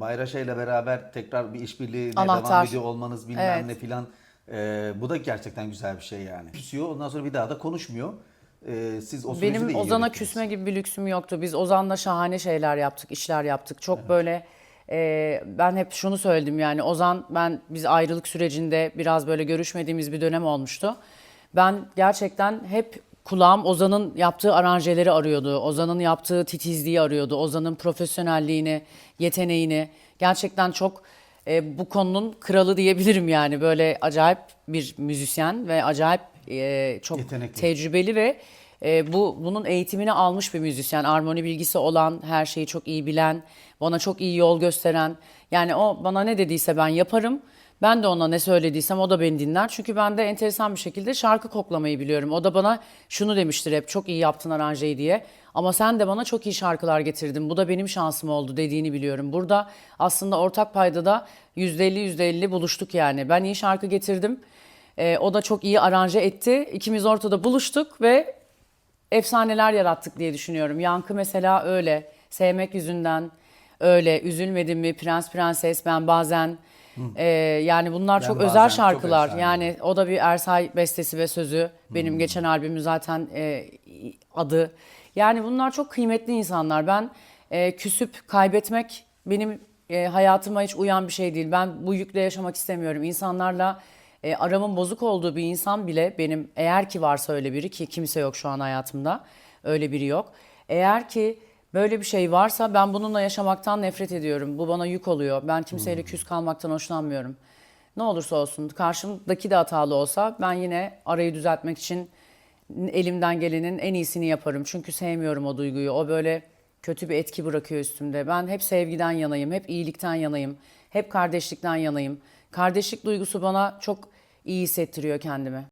Bayraşa ile beraber tekrar bir işbirliğine Anahtar. devam ediyor olmanız bilmem Evet. ne filan. E, bu da gerçekten güzel bir şey yani. Küsüyor ondan sonra bir daha da konuşmuyor. E, siz o Benim Ozan'a küsme gibi bir lüksüm yoktu. Biz Ozan'la şahane şeyler yaptık, işler yaptık. Çok böyle e, ben hep şunu söyledim yani Ozan ben biz ayrılık sürecinde biraz böyle görüşmediğimiz bir dönem olmuştu. Ben gerçekten hep kulağım Ozan'ın yaptığı aranjeleri arıyordu. Ozan'ın yaptığı titizliği arıyordu. Ozan'ın profesyonelliğini, yeteneğini. Gerçekten çok e, bu konunun kralı diyebilirim yani. Böyle acayip bir müzisyen ve acayip e, çok Yetenekli. tecrübeli ve e, bu bunun eğitimini almış bir müzisyen. Armoni bilgisi olan, her şeyi çok iyi bilen, bana çok iyi yol gösteren. Yani o bana ne dediyse ben yaparım. Ben de ona ne söylediysem o da beni dinler. Çünkü ben de enteresan bir şekilde şarkı koklamayı biliyorum. O da bana şunu demiştir hep çok iyi yaptın aranjeyi diye. Ama sen de bana çok iyi şarkılar getirdin. Bu da benim şansım oldu dediğini biliyorum. Burada aslında ortak payda da %50 %50 buluştuk yani. Ben iyi şarkı getirdim. Ee, o da çok iyi aranje etti. İkimiz ortada buluştuk ve efsaneler yarattık diye düşünüyorum. Yankı mesela öyle. Sevmek yüzünden öyle. Üzülmedim mi? Prens Prenses ben bazen. Ee, yani bunlar Ben çok bazen özel çok şarkılar. efsane. yani o da bir Ersay bestesi ve sözü. Benim geçen albümü zaten e, adı. Yani bunlar çok kıymetli insanlar. Ben e, küsüp kaybetmek benim e, hayatıma hiç uyan bir şey değil. Ben bu yükle yaşamak istemiyorum. İnsanlarla e, aramın bozuk olduğu bir insan bile benim eğer ki varsa öyle biri ki kimse yok şu an hayatımda. Öyle biri yok. Eğer ki böyle bir şey varsa ben bununla yaşamaktan nefret ediyorum. Bu bana yük oluyor. Ben kimseyle küs kalmaktan hoşlanmıyorum. Ne olursa olsun karşımdaki de hatalı olsa ben yine arayı düzeltmek için elimden gelenin en iyisini yaparım. Çünkü sevmiyorum o duyguyu. O böyle kötü bir etki bırakıyor üstümde. Ben hep sevgiden yanayım, hep iyilikten yanayım, hep kardeşlikten yanayım. Kardeşlik duygusu bana çok iyi hissettiriyor kendimi.